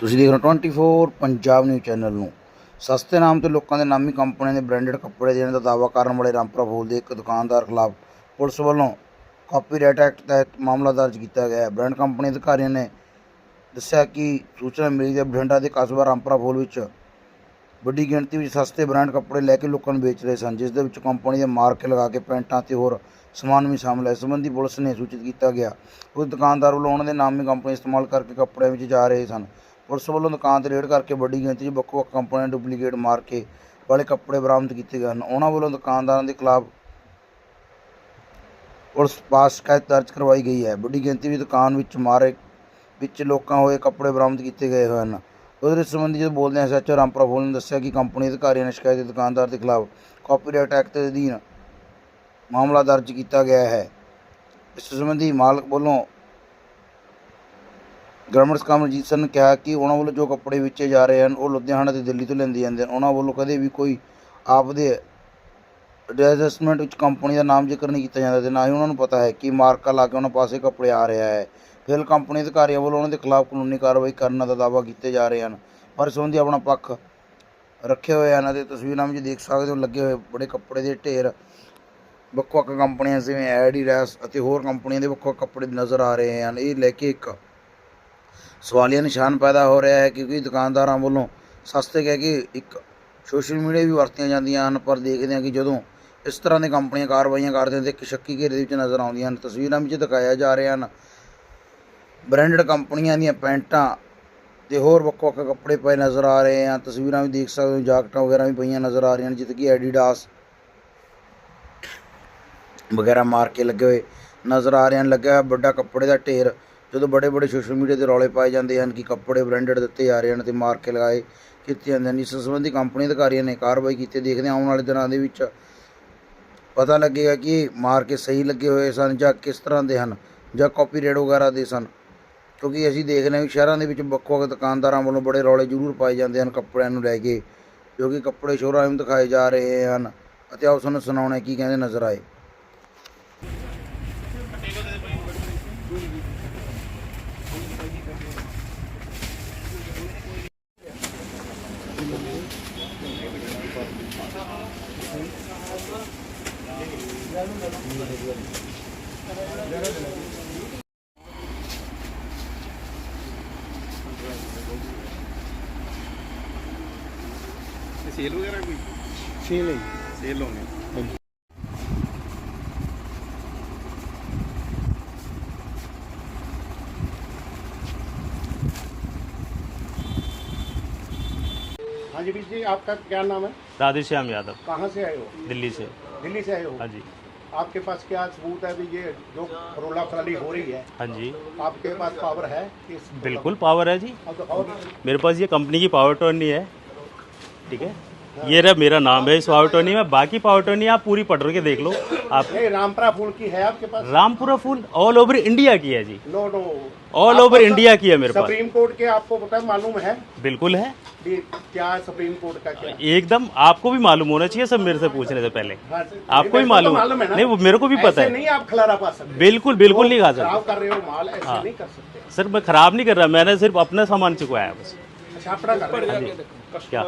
ਤੁਸੀਂ ਦੇਖ ਰਹੇ ਹੋ 24 ਪੰਜਾਬ ਨਿਊਜ਼ ਚੈਨਲ ਨੂੰ। ਸਸਤੇ ਨਾਮ ਤੇ ਲੋਕਾਂ ਦੇ ਨਾਮੀ ਕੰਪਨੀਆਂ ਦੇ ਬ੍ਰਾਂਡਡ ਕੱਪੜੇ ਦੇਣ ਦਾ ਦਾਅਵਾ ਕਰਨ ਵਾਲੇ ਰਾਮਪੁਰਾ ਫੂਲ ਦੇ ਇੱਕ ਦੁਕਾਨਦਾਰ ਖਿਲਾਫ ਪੁਲਿਸ ਵੱਲੋਂ ਕਾਪੀਰਾਈਟ ਐਕਟ ਤਹਿਤ ਮਾਮਲਾ ਦਰਜ ਕੀਤਾ ਗਿਆ ਹੈ। ਬ੍ਰਾਂਡ ਕੰਪਨੀ ਅਧਿਕਾਰੀਆਂ ਨੇ ਦੱਸਿਆ ਕਿ ਸੂਚਨਾ ਮਿਲੀ ਹੈ ਬਠਿੰਡਾ ਦੇ ਕਸਬਾ ਰਾਮਪੁਰਾ ਫੂਲ ਵਿੱਚ ਵੱਡੀ ਗਿਣਤੀ ਵਿੱਚ ਸਸਤੇ ਬ੍ਰਾਂਡ ਕੱਪੜੇ ਲੈ ਕੇ ਲੋਕਾਂ ਨੂੰ ਵੇਚ ਰਹੇ ਸਨ, ਜਿਸ ਦੇ ਵਿੱਚ ਕੰਪਨੀ ਦੇ ਮਾਰਕ ਲਗਾ ਕੇ ਪੈਂਟਾਂ ਤੇ ਹੋਰ ਸਮਾਨ ਵੀ ਸ਼ਾਮਲ ਹੈ। ਇਸ ਸੰਬੰਧੀ ਪੁਲਿਸ ਨੇ ਸੂਚਿਤ ਕੀਤਾ ਗਿਆ। ਉਸ ਦੁਕਾਨਦਾਰ ਵੱਲੋਂ ਉਹਨਾਂ ਦੇ ਨਾਮੀ ਕੰਪਨੀ ਇਸਤੇਮਾਲ ਕਰਕੇ ਕੱਪੜਿਆਂ ਵਿੱਚ ਜਾ ਰਹੇ ਸਨ। ਪੁਲਿਸ ਵੱਲੋਂ ਦੁਕਾਨ ਤੇ ਰੇਡ ਕਰਕੇ ਵੱਡੀ ਗਿਣਤੀ 'ਚ ਵੱਖ ਵੱਖ ਕੰਪਨੀਆਂ ਡੁਪਲੀਕੇਟ ਮਾਰ ਕੇ ਵਾਲੇ ਕੱਪੜੇ ਬਰਾਮਦ ਕੀਤੇ ਗਏ ਹਨ। ਉਹਨਾਂ ਵੱਲੋਂ ਦੁਕਾਨਦਾਰਾਂ ਦੇ ਖਿਲਾਫ ਪੁਲਿਸ ਪਾਸ ਸ਼ਿਕਾਇਤ ਦਰਜ ਕਰਵਾਈ ਗਈ ਹੈ। ਵੱਡੀ ਗਿਣਤੀ ਵਿੱਚ ਦੁਕਾਨ ਵਿੱਚ ਮਾਰੇ ਵਿੱਚ ਲੋਕਾਂ ਹੋਏ ਕੱਪੜੇ ਬਰਾਮਦ ਕੀਤੇ ਗਏ ਹੋਏ ਹਨ। ਉਧਰ ਇਸ ਸੰਬੰਧੀ ਜਦੋਂ ਬੋਲਦੇ ਹਾਂ ਸੱਚੋ ਰਾਮਪੁਰਾ ਫੂਲ ਨੇ ਦੱਸਿਆ ਕਿ ਕੰਪਨੀ ਅਧਿਕਾਰੀਆਂ ਨੇ ਸ਼ਿਕਾਇਤ ਦੁਕਾਨਦਾਰ ਦੇ ਖਿਲਾਫ ਕਾਪੀਰਾਈਟ ਐਕਟ ਦੇ ਅਧੀਨ ਮਾਮਲਾ ਦਰਜ ਕੀਤਾ ਗਿਆ ਹੈ। ਇਸ ਸੰਬੰਧੀ ਮਾਲਕ ਵੱਲੋਂ ਗ੍ਰਾਮਰਸ ਕਮਰਜੀਤ ਸਰ ਨੇ ਕਿਹਾ ਕਿ ਉਹਨਾਂ ਵੱਲੋਂ ਜੋ ਕੱਪੜੇ ਵੇਚੇ ਜਾ ਰਹੇ ਹਨ, ਉਹ ਲੁਧਿਆਣਾ ਤੇ ਦਿੱਲੀ ਤੋਂ ਲੈਂਦੇ ਜਾਂਦੇ ਹਨ। ਉਹਨਾਂ ਵੱਲੋਂ ਕਦੇ ਵੀ ਕੋਈ ਆਪਦੇ ਐਡਜਸਟਮੈਂਟ ਵਿੱਚ ਕੰਪਨੀ ਦਾ ਨਾਮ ਜ਼ਿਕਰ ਨਹੀਂ ਕੀਤਾ ਜਾਂਦਾ ਤੇ ਨਾ ਹੀ ਉਹਨਾਂ ਨੂੰ ਪਤਾ ਹੈ ਕਿ ਮਾਰਕਾ ਲਾ ਕੇ ਉਹਨਾਂ ਪਾਸੇ ਕੱਪੜੇ ਆ ਰਿਹਾ ਹੈ। ਫਿਰ ਕੰਪਨੀ ਅਧਿਕਾਰੀਆਂ ਵੱਲੋਂ ਉਹਨਾਂ ਦੇ ਖਿਲਾਫ ਕਾਨੂੰਨੀ ਕਾਰਵਾਈ ਕਰਨ ਦਾ ਦਾਅਵਾ ਕੀਤੇ ਜਾ ਰਹੇ ਹਨ। ਪਰ ਸੰਬੰਧੀ ਆਪਣਾ ਪੱਖ ਰੱਖੇ ਹੋਏ ਹਨ ਅਤੇ ਤਸਵੀਰਾਂ ਵਿੱਚ ਦੇਖ ਸਕਦੇ ਹੋ, ਲੱਗੇ ਹੋਏ ਬੜੇ ਕੱਪੜੇ ਦੇ ਢੇਰ। ਵੱਖ ਵੱਖ ਕੰਪਨੀਆਂ ਜਿਵੇਂ ਐਡੀਡਾਸ ਅਤੇ ਹੋਰ ਕੰਪਨੀਆਂ ਦੇ ਵੱਖ ਵੱਖ ਕੱਪੜੇ ਨਜ਼ਰ ਆ ਰਹੇ ਹਨ। ਇਹ ਲੈ ਕੇ ਇੱਕ ਸਵਾਲੀਆ ਨਿਸ਼ਾਨ ਪੈਦਾ ਹੋ ਰਿਹਾ ਹੈ ਕਿਉਂਕਿ ਦੁਕਾਨਦਾਰਾਂ ਵੱਲੋਂ ਸਸਤੇ ਕਹਿ ਕੇ ਇੱਕ ਸੋਸ਼ਲ ਮੀਡੀਆ ਵੀ ਵਰਤੀਆਂ ਜਾਂਦੀਆਂ ਹਨ, ਪਰ ਦੇਖਦੇ ਹਾਂ ਕਿ ਜਦੋਂ ਇਸ ਤਰ੍ਹਾਂ ਦੀਆਂ ਕੰਪਨੀਆਂ ਕਾਰਵਾਈਆਂ ਕਰਦੇ ਹਨ ਤੇ ਇੱਕ ਸ਼ੱਕੀ ਘੇਰੇ ਦੇ ਵਿੱਚ ਨਜ਼ਰ ਆਉਂਦੀਆਂ ਹਨ। ਤਸਵੀਰਾਂ ਵਿੱਚ ਦਿਖਾਇਆ ਜਾ ਰਿਹਾ ਹਨ ਬ੍ਰਾਂਡਡ ਕੰਪਨੀਆਂ ਦੀਆਂ ਪੈਂਟਾਂ ਤੇ ਹੋਰ ਵੱਖ ਵੱਖ ਕੱਪੜੇ ਪਏ ਨਜ਼ਰ ਆ ਰਹੇ ਹਨ। ਤਸਵੀਰਾਂ ਵੀ ਦੇਖ ਸਕਦੇ ਹੋ, ਜਾਕਟਾਂ ਵਗੈਰਾ ਵੀ ਪਈਆਂ ਨਜ਼ਰ ਆ ਰਹੀਆਂ ਹਨ, ਜਿੱਥੇ ਕਿ ਐਡੀਡਾਸ ਵਗੈਰਾ ਮਾਰ ਕੇ ਲੱਗੇ ਹੋਏ ਨਜ਼ਰ ਆ ਰਹੇ ਹਨ। ਲੱਗਿਆ ਹੋਇਆ ਵੱਡਾ ਕੱਪੜੇ ਦਾ ਢੇਰ ਜਦੋਂ ਬੜੇ ਬੜੇ ਸੋਸ਼ਲ ਮੀਡੀਆ ਤੇ ਰੌਲੇ ਪਾਏ ਜਾਂਦੇ ਹਨ ਕਿ ਕੱਪੜੇ ਬ੍ਰਾਂਡਡ ਦਿੱਤੇ ਜਾ ਰਹੇ ਹਨ ਤੇ ਮਾਰ ਕੇ ਲਗਾਏ ਕੀਤੇ ਜਾਂਦੇ ਹਨ, ਇਸ ਸੰਬੰਧੀ ਕੰਪਨੀ ਅਧਿਕਾਰੀਆਂ ਨੇ ਕਾਰਵਾਈ ਕੀਤੀ। ਦੇਖਦੇ ਹਾਂ ਆਉਣ ਵਾਲੇ ਦਿਨਾਂ ਦੇ ਵਿੱਚ ਪਤਾ ਲੱਗੇਗਾ ਕਿ ਇਹ ਮਾਰ ਕੇ ਸਹੀ ਲੱਗੇ ਹੋਏ ਸਨ ਜਾਂ ਕਿਸ ਤਰ੍ਹਾਂ ਦੇ ਹਨ ਜਾਂ ਕਾਪੀਰਾਈਟ ਵਗੈਰਾ ਦੇ ਸਨ। ਕਿਉਂਕਿ ਅਸੀਂ ਦੇਖਦੇ ਹਾਂ ਕਿ ਸ਼ਹਿਰਾਂ ਦੇ ਵਿੱਚ ਵੱਖੋ ਵੱਖ ਦੁਕਾਨਦਾਰਾਂ ਵੱਲੋਂ ਬੜੇ ਰੌਲੇ ਜ਼ਰੂਰ ਪਾਏ ਜਾਂਦੇ ਹਨ ਕੱਪੜਿਆਂ ਨੂੰ ਲੈ ਕੇ, ਜੋ ਕਿ ਕੱਪੜੇ ਸ਼ੋਰਾਂ ਨੂੰ ਦਿਖਾਏ ਜਾ ਰਹੇ ਹਨ। ਅਤੇ ਆਓ ਨੂੰ ਸੁਣਾਉਣਾ ਕੀ ਕਹਿੰਦੇ ਨਜ਼ਰ ਆਏ। सेल वगैरह कोई सेल है। सेल होंगे। हाँ जी। हाँ जी आपका क्या नाम है? राधेश्याम यादव। कहाँ से आए हो? दिल्ली से। दिल्ली से आए हो? हाँ जी। आपके पास क्या सबूत है भी ये जो रोला फराली हो रही है? हाँ जी। आपके पास पावर है? बिल्कुल पावर है जी। हाँ तो और मेरे पास ये कंपनी की पावर टर्नी है। ठीक है? ये रहा मेरा नाम है इस पावर टोनी में। बाकी पावर टोनी आप पूरी पढ़ के देख लो। आप रामपुरा फूल की है आपके पास? Rampura Phul all over India की है जी। No no all over India की है मेरे पास। सुप्रीम कोर्ट के आपको पता है मालूम है? बिल्कुल है। क्या सुप्रीम कोर्ट का क्या? एकदम आपको भी मालूम होना चाहिए सब मेरे से पूछने से पहले। हाँ, आपको भी तो मालूम नहीं वो मेरे को भी पता है। नहीं आप खलारा पा सकते। बिल्कुल बिल्कुल नहीं खा सकते। खराब कर रहे माल ऐसे। नहीं कर सकते। सर मैं खराब नहीं कर रहा मैंने सिर्फ़ अपना सामान चुकाया है बस। अच्छा अपना क्या?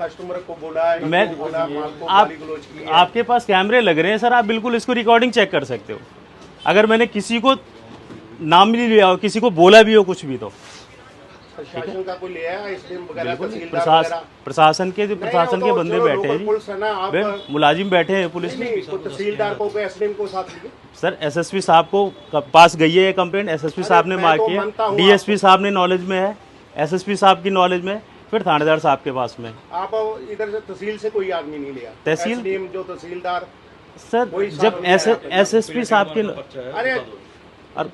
कस्टमर को बोला आपके पास कैमरे लग रहे हैं सर आप बिल्कुल इसको रिकॉर्डिंग चेक कर सकते हो। अगर मैंने किसी को नाम भी लिया हो किसी को बोला भी हो कुछ भी तो। प्रशासन प्रशासन के जो प्रशासन के बंदे बैठे हैं मुलाजिम बैठे हैं पुलिस तहसीलदार को सर एसएसपी साहब को पास गई है ये कंप्लेंट एसएसपी साहब ने मार किया डीएसपी साहब ने नॉलेज में है? एसएसपी साहब की नॉलेज में फिर थानेदार साहब के पास में। आप इधर से तहसील से कोई आदमी नहीं लिया? तहसील? जो तहसीलदार सर जब एस एस पी साहब की अरे और,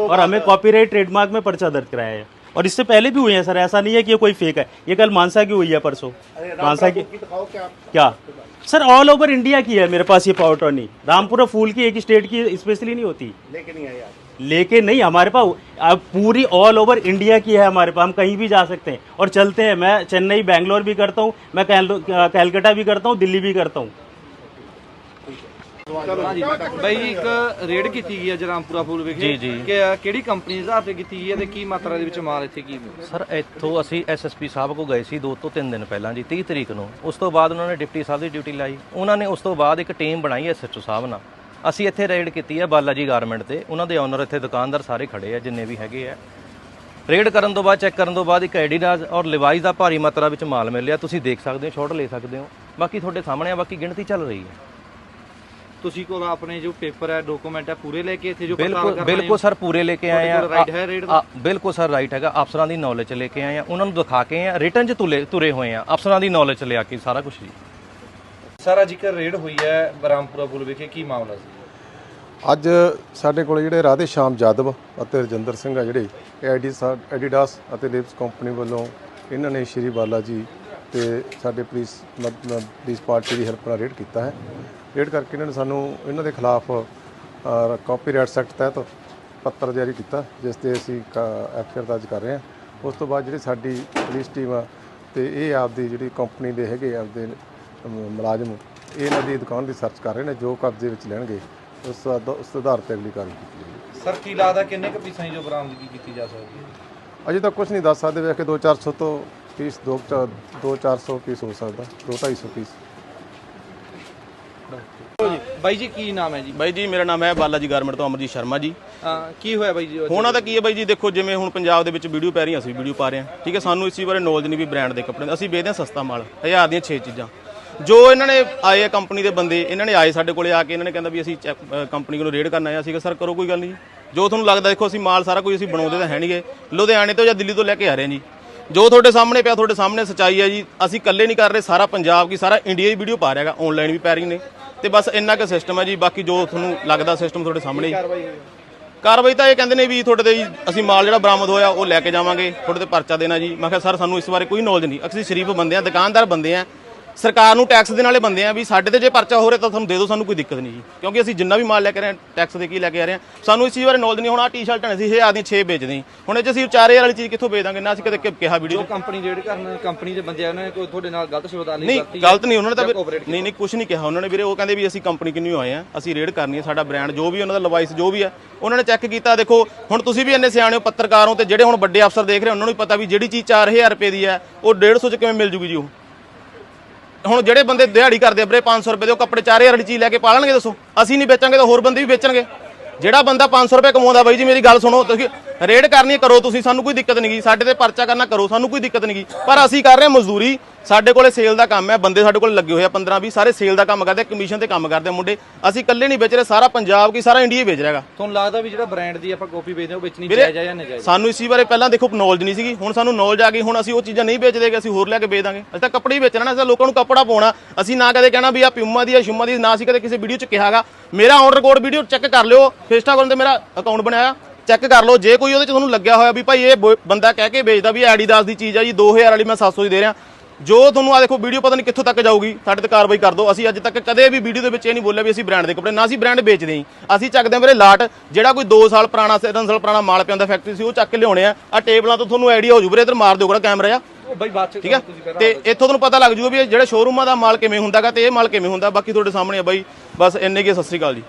और हमें। कॉपीराइट ट्रेडमार्क में पर्चा दर्ज कराया है। और इससे पहले भी हुए हैं सर। ऐसा नहीं है कि ये कोई फेक है। ये कल मानसा की हुई है परसों। मानसा की क्या सर ऑल ओवर इंडिया की है मेरे पास ये पावर टर्नी रामपुरा फूल की एक स्टेट की स्पेशली नहीं होती। लेकिन लेके नहीं हमारे पास अब पूरी ऑल ओवर इंडिया की है हमारे पास हम कहीं भी जा सकते हैं और चलते हैं मैं चेन्नई बैंगलोर भी करता हूँ मैं कैल- कैलकाटा भी करता हूँ दिल्ली भी करता हूँ ਬਾਈ ਜੀ ਇੱਕ ਰੇਡ ਕੀਤੀ ਗਈ ਹੈ ਜਰਾਮਪੁਰਾ ਫੂਲ ਵਿਖੇ ਜੀ, ਜੀ। ਕਿ ਕਿਹੜੀ ਕੰਪਨੀ ਦੇ ਆਧਾਰ ਤੇ ਕੀਤੀ ਗਈ ਹੈ ਤੇ ਕੀ ਮਾਤਰਾ ਦੇ ਵਿੱਚ ਮਾਲ ਇੱਥੇ ਕੀ ਸਰ ਇੱਥੋਂ ਅਸੀਂ ਐਸਐਸਪੀ ਸਾਹਿਬ ਕੋ ਗਏ ਸੀ ਦੋ ਤੋਂ ਤਿੰਨ ਦਿਨ ਪਹਿਲਾਂ ਜੀ 30 ਤਰੀਕ ਨੂੰ ਉਸ ਤੋਂ ਬਾਅਦ ਉਹਨਾਂ ਨੇ ਡਿਪਟੀ ਸਾਹਿਬ ਦੀ ਡਿਊਟੀ ਲਾਈ ਉਹਨਾਂ ਨੇ ਉਸ ਤੋਂ ਬਾਅਦ ਇੱਕ ਟੀਮ ਬਣਾਈ ਐਸਐਚਓ ਸਾਹਿਬ ਨਾਲ ਅਸੀਂ ਇੱਥੇ ਰੇਡ ਕੀਤੀ ਹੈ ਬਾਲਾ ਜੀ ਗਾਰਮੈਂਟ ਤੇ। ਉਹਨਾਂ ਦੇ ਓਨਰ ਇੱਥੇ ਦੁਕਾਨਦਾਰ ਸਾਰੇ ਖੜੇ ਆ ਜਿੰਨੇ ਵੀ ਹੈਗੇ ਆ। ਰੇਡ ਕਰਨ ਤੋਂ ਬਾਅਦ ਚੈੱਕ ਕਰਨ ਤੋਂ ਬਾਅਦ ਇੱਕ ਐਡੀਡਾਸ ਔਰ ਲਿਵਾਈਸ ਦਾ ਭਾਰੀ ਮਾਤਰਾ ਵਿੱਚ ਮਾਲ ਮਿਲਿਆ ਤੁਸੀਂ ਦੇਖ ਸਕਦੇ ਹੋ ਸ਼ਾਰਟ ਲੈ ਸਕਦੇ ਹੋ। ਬਾਕੀ ਤੁਹਾਡੇ ਸਾਹਮਣੇ ਆ ਬਾਕੀ ਗਿਣਤੀ ਚੱਲ ਰਹੀ ਹੈ। ਤੁਸੀਂ ਕੋਲ ਆਪਣੇ ਜੋ ਪੇਪਰ ਹੈ ਡਾਕੂਮੈਂਟ ਹੈ ਪੂਰੇ ਲੈ ਕੇ ਇੱਥੇ ਜੋ ਬਿਲਕੁਲ ਬਿਲਕੁਲ ਸਰ ਪੂਰੇ ਲੈ ਕੇ ਆਏ ਆ। right ਹੈ ਦਾ? ਬਿਲਕੁਲ ਸਰ ਰਾਈਟ ਹੈਗਾ। ਅਫਸਰਾਂ ਦੀ ਨੌਲੇਜ ਲੈ ਕੇ ਆਏ ਆ। ਉਹਨਾਂ ਨੂੰ ਦਿਖਾ ਕੇ ਆ। ਰਿਟਰਨ ਚ ਤੁਰੇ ਹੋਏ ਆ। ਅਫਸਰਾਂ ਦੀ ਨੌਲੇਜ ਲਿਆ ਕੇ ਸਾਰਾ ਕੁਝ ਜੀ। ਸਾਰਾ ਜ਼ਿਕਰ ਰੇਡ ਹੋਈ ਹੈ ਬਰਾਮਪੁਰਾ ਪੁਲ ਵਿਖੇ, ਕੀ ਮਾਮਲਾ ਸੀ? ਅੱਜ ਸਾਡੇ ਕੋਲ ਜਿਹੜੇ ਰਾਧੇ ਸ਼ਾਮ ਜਾਦਵ ਅਤੇ ਰਜਿੰਦਰ ਸਿੰਘ ਆ ਜਿਹੜੇ ਐਡੀ ਐਡੀਡਾਸ ਅਤੇ ਲਿਪਸ ਕੰਪਨੀ ਵੱਲੋਂ ਇਹਨਾਂ ਨੇ ਸ਼੍ਰੀ ਬਾਲਾ ਜੀ ਤੇ ਸਾਡੇ ਪੁਲਿਸ ਮਦ- ਪੁਲਿਸ ਪਾਰਟੀ ਦੀ ਹੈਲਪ ਨਾਲ ਰੇਡ ਕੀਤਾ ਹੈ। ਰੇਡ ਕਰਕੇ ਇਹਨਾਂ ਨੇ ਸਾਨੂੰ, ਇਹਨਾਂ ਦੇ ਖਿਲਾਫ ਕਾਪੀਰਾਈਟ ਸੈਕਟ ਤਹਿਤ ਪੱਤਰ ਜਾਰੀ ਕੀਤਾ, ਜਿਸ ਤੇ ਅਸੀਂ ਐਫਆਈਆਰ ਦਰਜ ਕਰ ਰਹੇ ਹਾਂ। ਉਸ ਤੋਂ ਬਾਅਦ ਜਿਹੜੀ ਸਾਡੀ ਪੁਲਿਸ ਟੀਮ ਆ, ਤੇ ਇਹ ਆਪਦੀ ਜਿਹੜੀ ਕੰਪਨੀ ਦੇ ਹੈਗੇ ਆਪਦੇ ਮੁਲਾਜ਼ਮ ਇਹ ਇਹਨਾਂ ਦੀ ਦੁਕਾਨ ਦੀ ਸਰਚ ਕਰ ਰਹੇ ਨੇ ਜੋ ਕਬਜ਼ੇ ਵਿੱਚ ਲੈਣਗੇ ਉਸ ਉਸ ਆਧਾਰ ਤੇ ਅਗਲੀ ਕਾਰਵਾਈ ਕੀਤੀ ਜਾਵੇਗੀ ਸਰ ਕੀ ਲੱਗਦਾ ਕਿੰਨੇ ਕੁ ਪੀਸਾਂ ਦੀ ਜੋ ਬਰਾਮਦਗੀ ਕੀਤੀ ਜਾ ਸਕਦੀ ਹੈ? ਅਜੇ ਤੱਕ ਕੁਝ ਨਹੀਂ ਦੱਸ ਸਕਦੇ ਵੇ ਕਿ 2-400 ਤੋਂ ਪੀਸ 2-400 ਪੀਸ ਹੋ ਸਕਦਾ 2-250 ਪੀਸ। ਬਾਈ ਜੀ ਕੀ ਨਾਮ ਹੈ ਜੀ? ਬਾਈ ਜੀ ਮੇਰਾ ਨਾਮ ਹੈ ਬਾਲਾ ਜੀ ਗਾਰਮੈਂਟ ਤੋਂ ਅਮਰਜੀਤ ਸ਼ਰਮਾ ਜੀ। ਅਹ ਕੀ ਹੋਇਆ ਬਾਈ ਜੀ ਉਹ? 'ਚ? ਹੋਣਾ ਤਾਂ ਕੀ ਹੈ ਬਾਈ ਜੀ ਦੇਖੋ ਜਿਵੇਂ ਹੁਣ ਪੰਜਾਬ ਦੇ ਵਿੱਚ ਵੀਡੀਓ ਪੈ ਰਹੀਆਂ ਅਸੀਂ ਵੀਡੀਓ ਪਾ ਰਹੇ ਹਾਂ ਠੀਕ ਹੈ ਸਾਨੂੰ ਇਸ ਬਾਰੇ ਨੌਲੇਜ ਨਹੀਂ ਵੀ ਬ੍ਰਾਂਡ ਦੇ ਕੱਪੜੇ ਦਾ। ਅਸੀਂ ਵੇਚਦੇ ਹਾਂ ਸਸਤਾ ਮਾਲ ਹਜ਼ਾਰ ਦੀਆਂ 6 ਚੀਜ਼ਾਂ। ਜੋ ਇਹਨਾਂ ਨੇ ਆਏ ਆ ਕੰਪਨੀ ਦੇ ਬੰਦੇ ਇਹਨਾਂ ਨੇ ਆਏ ਸਾਡੇ ਕੋਲੇ ਆ ਕੇ ਇਹਨਾਂ ਨੇ ਕਹਿੰਦਾ ਵੀ ਅਸੀਂ ਕੰਪਨੀ ਕੋਲੋਂ ਰੇਡ ਕਰਨ ਆਏ ਆ। ਸੀਗਾ ਸਰ ਕਰੋ ਕੋਈ ਗੱਲ ਨਹੀਂ ਜੀ। ਤੁਹਾਨੂੰ ਲੱਗਦਾ ਦੇਖੋ ਅਸੀਂ ਮਾਲ ਸਾਰਾ ਕੁਝ ਅਸੀਂ ਬਣਾਉਂਦੇ ਤਾਂ ਹੈ ਨਹੀਂਗੇ ਲੁਧਿਆਣੇ ਤੋਂ ਜਾਂ ਦਿੱਲੀ ਤੋਂ ਲੈ ਕੇ ਆ ਰਹੇ ਹਾਂ ਜੀ। ਜੋ ਤੁਹਾਡੇ ਸਾਹਮਣੇ ਪਿਆ ਤੁਹਾਡੇ ਸਾਹਮਣੇ ਸਚਾਈ ਹੈ ਜੀ। ਅਸੀਂ ਇਕੱਲੇ ਨਹੀਂ ਕਰ ਰਹੇ ਸਾਰਾ ਪੰਜਾਬ ਕੀ ਸਾਰਾ ਇੰਡੀਆ ਹੀ ਵੀਡੀਓ ਪਾ ਰਿਹਾਗਾ ਆਨਲਾਈਨ ਵੀ ਪੈ ਰਹੀ ਨੇ। ਤੇ ਬਸ ਇੰਨਾ ਕੁ ਸਿਸਟਮ ਹੈ ਜੀ। ਬਾਕੀ ਜੋ ਤੁਹਾਨੂੰ ਲੱਗਦਾ ਸਿਸਟਮ ਤੁਹਾਡੇ ਸਾਹਮਣੇ ਕਾਰਵਾਈ ਤਾਂ ਇਹ ਕਹਿੰਦੇ ਨੇ ਵੀ ਤੁਹਾਡੇ ਤੇ ਅਸੀਂ ਮਾਲ ਜਿਹੜਾ ਬਰਾਮਦ ਹੋਇਆ ਉਹ ਲੈ ਕੇ ਜਾਵਾਂਗੇ। ਤੁਹਾਡੇ ਤੇ ਪਰਚਾ ਦੇਣਾ ਜੀ। ਮੈਂ ਕਿਹਾ ਸਰ ਸਾਨੂੰ ਇਸ ਬਾਰੇ ਕੋਈ ਨੌਲੇਜ ਨਹੀਂ। ਅਸੀਂ ਸ਼ਰੀਫ ਬੰਦੇ ਆ ਦੁਕਾਨਦਾਰ ਬੰਦੇ ਆ। ਸਰਕਾਰ ਨੂੰ ਟੈਕਸ ਦੇਣ ਵਾਲੇ ਬੰਦੇ ਆ ਵੀ ਸਾਡੇ ਤੇ ਜੇ ਪਰਚਾ ਹੋ ਰਿਹਾ ਤਾਂ ਤੁਹਾਨੂੰ ਦੇ ਦਿਓ ਸਾਨੂੰ ਕੋਈ ਦਿੱਕਤ ਨਹੀਂ ਜੀ। ਕਿਉਂਕਿ ਅਸੀਂ ਜਿੰਨਾ ਵੀ ਮਾਲ ਲੈ ਕੇ ਰਹੇ ਹਾਂ ਟੈਕਸ ਦੇ ਕੇ ਲੈ ਕੇ ਆ ਰਹੇ ਹਾਂ ਸਾਨੂੰ ਇਸ ਚੀਜ਼ ਬਾਰੇ ਨੌਲੇਜ ਨਹੀਂ। ਹੁਣ ਟੀ-ਸ਼ਰਟਾਂ ਨੇ ਅਸੀਂ ਇਹ ਆਦੀਆਂ 6 ਵੇਚਦੇ ਹਾਂ ਹੁਣ ਇਹ 'ਚ ਅਸੀਂ 4000 ਵਾਲੀ ਚੀਜ਼ ਕਿੱਥੋਂ ਵੇਚ ਦਾਂਗੇ? ਨਾ ਅਸੀਂ ਕਦੇ ਕਿ- ਕਿਹਾ ਵੀਡੀਓ ਜੋ ਕੰਪਨੀ ਰੇਡ ਕਰਨ ਕੰਪਨੀ ਦੇ ਬੰਦੇ ਆ ਉਹਨਾਂ ਨੇ ਕੋਈ ਤੁਹਾਡੇ ਨਾਲ ਗਲਤ ਸ਼ਬਦਾਂ ਨਹੀਂ ਗਲਤ ਨਹੀਂ ਉਹਨਾਂ ਨੇ ਤਾਂ ਵੀਰੇ- ਨਹੀਂ ਨਹੀਂ ਕੁਝ ਨਹੀਂ ਕਿਹਾ ਉਹਨਾਂ ਨੇ ਵੀਰੇ। ਉਹ ਕਹਿੰਦੇ ਵੀ ਅਸੀਂ ਕੰਪਨੀ ਕਿੰਨੀ ਆਏ ਆ ਅਸੀਂ ਰੇਡ ਕਰਨੀ ਹੈ ਸਾਡਾ ਬ੍ਰਾਂਡ ਜੋ ਵੀ ਉਹਨਾਂ ਦਾ ਲਵਾਈਸ ਜੋ ਵੀ ਹੈ ਉਹਨਾਂ ਨੇ ਚੈੱਕ ਕੀਤਾ। ਦੇਖੋ ਹੁਣ ਤੁਸੀਂ ਵੀ ਇੰਨੇ ਸਿਆਣੇ ਹੋ ਪੱਤਰਕਾਰ ਹੋ ਤੇ ਜਿਹੜੇ ਹੁਣ ਵੱਡੇ ਅਫਸਰ ਦੇਖ ਰਹੇ ਉਹਨਾਂ ਨੂੰ ਵੀ ਪਤਾ ਵੀ ਜਿਹੜੀ ਚੀਜ਼ 4000 ਰੁਪਏ ਦੀ ਹੈ ਉਹ 150 ਚ ਕਿਵੇਂ ਮਿਲ ਜੂਗੀ ਜੀ ਉਹ। ਹੁਣ ਜਿਹੜੇ ਬੰਦੇ ਦਿਹਾੜੀ ਕਰਦੇ ਆ ਵੀਰੇ 500 ਰੁਪਏ ਦੇ, ਉਹ ਕੱਪੜੇ 4000 ਵਾਲੀ ਚੀਜ਼ ਲੈ ਕੇ ਪਾਲਣਗੇ ਦੱਸੋ? ਅਸੀਂ ਨਹੀਂ ਵੇਚਾਂਗੇ ਤਾਂ ਹੋਰ ਬੰਦੇ ਵੀ ਵੇਚਣਗੇ। ਜਿਹੜਾ ਬੰਦਾ 500 ਰੁਪਏ ਕਮਾਉਂਦਾ ਬਾਈ ਜੀ, ਮੇਰੀ ਗੱਲ ਸੁਣੋ, ਤੁਸੀਂ ਰੇਡ ਕਰਨੀ ਕਰੋ ਤੁਸੀਂ ਸਾਨੂੰ ਕੋਈ ਦਿੱਕਤ ਨਹੀਂ ਗੀ। ਸਾਡੇ ਤੇ ਪਰਚਾ ਕਰਨਾ ਕਰੋ ਸਾਨੂੰ ਕੋਈ ਦਿੱਕਤ ਨਹੀਂ ਗੀ। ਪਰ ਅਸੀਂ ਕਰ ਰਹੇ ਹਾਂ ਮਜ਼ਦੂਰੀ। ਸਾਡੇ ਕੋਲੇ ਸੇਲ ਦਾ ਕੰਮ ਹੈ ਬੰਦੇ ਸਾਡੇ ਕੋਲੇ ਲੱਗੇ ਹੋਏ ਆ 15 20 ਸਾਰੇ ਸੇਲ ਦਾ ਕੰਮ ਕਰਦੇ ਕਮਿਸ਼ਨ ਤੇ ਕੰਮ ਕਰਦੇ ਆ ਮੁੰਡੇ। ਅਸੀਂ ਇਕੱਲੇ ਨਹੀਂ ਵੇਚ ਰਹੇ ਸਾਰਾ ਪੰਜਾਬ ਕੀ ਸਾਰਾ ਇੰਡੀਆ ਵੇਚ ਰਿਹਾਗਾ ਤੁਹਾਨੂੰ ਲੱਗਦਾ ਵੀ ਜਿਹੜਾ ਬ੍ਰਾਂਡ ਦੀ ਆਪਾਂ ਕਾਪੀ ਵੇਚਦੇ ਉਹ ਵੇਚਣੀ ਵੀਰੇ, ਜਾਇਜ਼ ਹੈ ਜਾਂ ਨਜਾਇਜ਼? ਸਾਨੂੰ ਇਸੀ ਬਾਰੇ ਪਹਿਲਾਂ ਦੇਖੋ ਨੌਲੇਜ ਨਹੀਂ ਸੀਗੀ। ਹੁਣ ਸਾਨੂੰ ਨੌਲੇਜ ਆ ਗਈ ਹੁਣ ਅਸੀਂ ਉਹ ਚੀਜ਼ਾਂ ਨਹੀਂ ਵੇਚਦੇਗੇ ਅਸੀਂ ਹੋਰ ਲੈ ਕੇ ਵੇਚ ਦਾਂਗੇ। ਅਸੀਂ ਤਾਂ ਕੱਪੜੇ ਹੀ ਵੇਚਣਾ ਨਾ ਅਸੀਂ ਤਾਂ ਲੋਕਾਂ ਨੂੰ ਕੱਪੜਾ ਪਾਉਣਾ। ਅਸੀਂ ਨਾ ਕਦੇ ਕਹਿਣਾ ਵੀ ਆ ਪਿਊਮਾ ਦੀ ਆ ਸ਼ੁਮਾ ਦੀ ਨਾ ਅਸੀਂ ਕਦੇ ਕਿਸੇ ਵੀਡੀਓ 'ਚ ਕਿਹਾਗਾ ਮੇਰਾ ਔਨ ਰਿਕਾਰਡ ਵੀਡੀਓ ਚੈੱਕ ਕਰ ਲਿਓ। ਇੰਸਟਾਗ੍ਰਾਮ ਤੇ ਮੇਰਾ ਅਕਾਊਂਟ ਬਣਾਇਆ। ਚੈੱਕ ਕਰ ਲਓ ਜੇ ਕੋਈ ਉਹਦੇ 'ਚ ਤੁਹਾਨੂੰ ਲੱਗਿਆ ਹੋਇਆ ਵੀ ਭਾਈ ਇਹ ਬੋ- ਬੰਦਾ ਕਹਿ ਕੇ ਵੇਚਦਾ ਵੀ ਐਡੀਦਾਸ ਦੀ ਚੀਜ਼ ਆ ਜੀ 2000 ਵਾਲੀ ਮੈਂ 700 ਦੀ ਦੇ ਰਿਹਾ। ਜੋ ਤੁਹਾਨੂੰ ਆ ਦੇਖੋ ਵੀਡੀਓ ਪਤਾ ਨਹੀਂ ਕਿੱਥੋਂ ਤੱਕ ਜਾਊਗੀ ਸਾਡੇ ਤੇ ਕਾਰਵਾਈ ਕਰ ਦਿਓ। ਅਸੀਂ ਅੱਜ ਤੱਕ ਕਦੇ ਵੀ ਵੀਡੀਓ ਦੇ ਵਿੱਚ ਇਹ ਨਹੀਂ ਬੋਲਿਆ ਵੀ ਅਸੀਂ ਬ੍ਰਾਂਡ ਦੇ ਕੱਪੜੇ ਨਾ ਅਸੀਂ ਬ੍ਰਾਂਡ ਵੇਚਦੇ ਹਾਂ ਅਸੀਂ ਚੱਕਦੇ ਹਾਂ ਵੀਰੇ ਲਾਟ ਜਿਹੜਾ ਕੋਈ 2 ਸਾਲ ਪੁਰਾਣਾ 3 ਸਾਲ ਪੁਰਾਣਾ ਮਾਲ ਪਿਆ ਹੁੰਦਾ ਫੈਕਟਰੀ ਸੀ ਉਹ ਚੱਕ ਕੇ ਲਿਆਉਣੇ ਆ। ਆ ਟੇਬਲਾਂ ਤੋਂ ਤੁਹਾਨੂੰ ਆਈਡੀਆ ਹੋ ਜੂ ਵੀਰੇ ਇਧਰ ਮਾਰ ਦਿਓ ਕੋੜਾ ਕੈਮਰਾ ਆ। ਉਹ ਬਾਈ ਬਾਅਦ ਚ ਠੀਕ ਹੈ ਤੇ ਇੱਥੋਂ ਤੁਹਾਨੂੰ ਪਤਾ ਲੱਗ ਜੂਗਾ ਵੀ ਇਹ ਜਿਹੜੇ ਸ਼ੋਰੂਮਾਂ ਦਾ ਮਾਲ ਕਿਵੇਂ ਹੁੰਦਾਗਾ ਤੇ ਇਹ ਮਾਲ ਕਿਵੇਂ ਹੁੰਦਾ। ਬਾਕੀ ਤੁਹਾਡੇ ਸਾਹਮਣੇ ਆ ਬਾਈ। ਬਸ ਇੰਨੇ ਕੀ ਸਤਿ ਸ੍ਰੀ ਅਕਾਲ ਜੀ।